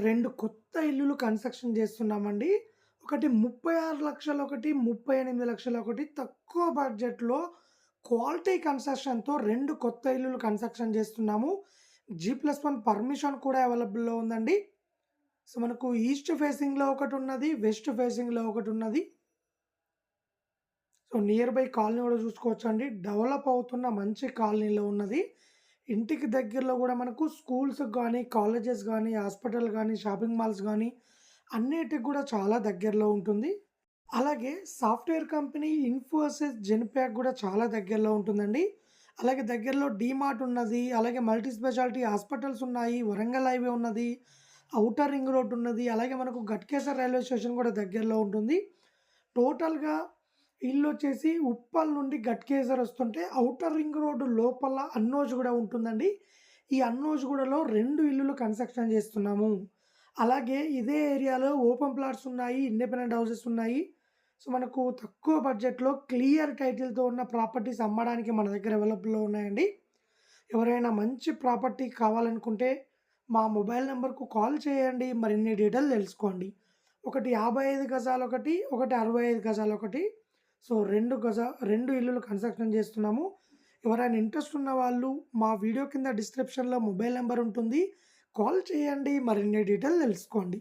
రెండు కొత్త ఇల్లులు కన్స్ట్రక్షన్ చేస్తున్నామండి. ఒకటి 36,00,000 ఒకటి, 38,00,000 ఒకటి. తక్కువ బడ్జెట్‌లో క్వాలిటీ కన్స్ట్రక్షన్‌తో రెండు కొత్త ఇల్లులు కన్స్ట్రక్షన్ చేస్తున్నాము. జి ప్లస్ వన్ పర్మిషన్ కూడా అవైలబుల్‌లో ఉందండి. సో, మనకు ఈస్ట్ ఫేసింగ్‌లో ఒకటి ఉన్నది వెస్ట్ ఫేసింగ్‌లో ఒకటి ఉన్నది సో, నియర్ బై కాలనీ కూడా చూసుకోవచ్చండి. డెవలప్ అవుతున్న మంచి కాలనీలో ఉన్నది. ఇంటికి దగ్గరలో కూడా మనకు స్కూల్స్ కానీ కాలేజెస్ కానీ హాస్పిటల్ కానీ షాపింగ్ మాల్స్ కానీ అన్నిటికి కూడా చాలా దగ్గరలో ఉంటుంది. అలాగే సాఫ్ట్‌వేర్ కంపెనీ ఇన్ఫోసిస్, జెన్ప్యాక్ కూడా చాలా దగ్గరలో ఉంటుందండి. అలాగే దగ్గరలో డీమార్ట్ ఉన్నది. అలాగే మల్టీ స్పెషాలిటీ హాస్పిటల్స్ ఉన్నాయి. వరంగల్ హైవే ఉన్నది. అవుటర్ రింగ్ రోడ్ ఉన్నది. అలాగే మనకు గట్కేసర్ రైల్వే స్టేషన్ కూడా దగ్గరలో ఉంటుంది. టోటల్‌గా ఇల్లు వచ్చేసి ఉప్పల్ నుండి గట్కేసర్ వస్తుంటే ఔటర్ రింగ్ రోడ్డు లోపల అన్నోజ్ కూడా ఉంటుందండి. ఈ అన్నోజ్గూడలో రెండు ఇల్లులు కన్స్ట్రక్షన్ చేస్తున్నాము. అలాగే ఇదే ఏరియాలో ఓపెన్ ప్లాట్స్ ఉన్నాయి. ఇండిపెండెంట్ హౌసెస్ ఉన్నాయి. సో, మనకు తక్కువ బడ్జెట్‌లో క్లియర్ టైటిల్‌తో ఉన్న ప్రాపర్టీస్ అమ్మడానికి మన దగ్గర అవైలబుల్‌లో ఉన్నాయండి. ఎవరైనా మంచి ప్రాపర్టీ కావాలనుకుంటే మా మొబైల్ నెంబర్కు కాల్ చేయండి. మరిన్ని డీటెయిల్ తెలుసుకోండి. ఒకటి యాభై ఐదు గజాలు ఒకటి ఒకటి అరవై ఐదు గజాలు ఒకటి సో, రెండు గజ రెండు ఇల్లులు కన్స్ట్రక్షన్ చేస్తున్నాము. ఎవరైనా ఇంట్రెస్ట్ ఉన్న వాళ్ళు మా వీడియో కింద డిస్క్రిప్షన్‌లో మొబైల్ నెంబర్ ఉంటుంది. కాల్ చేయండి. మరిన్ని డీటెయిల్ తెలుసుకోండి.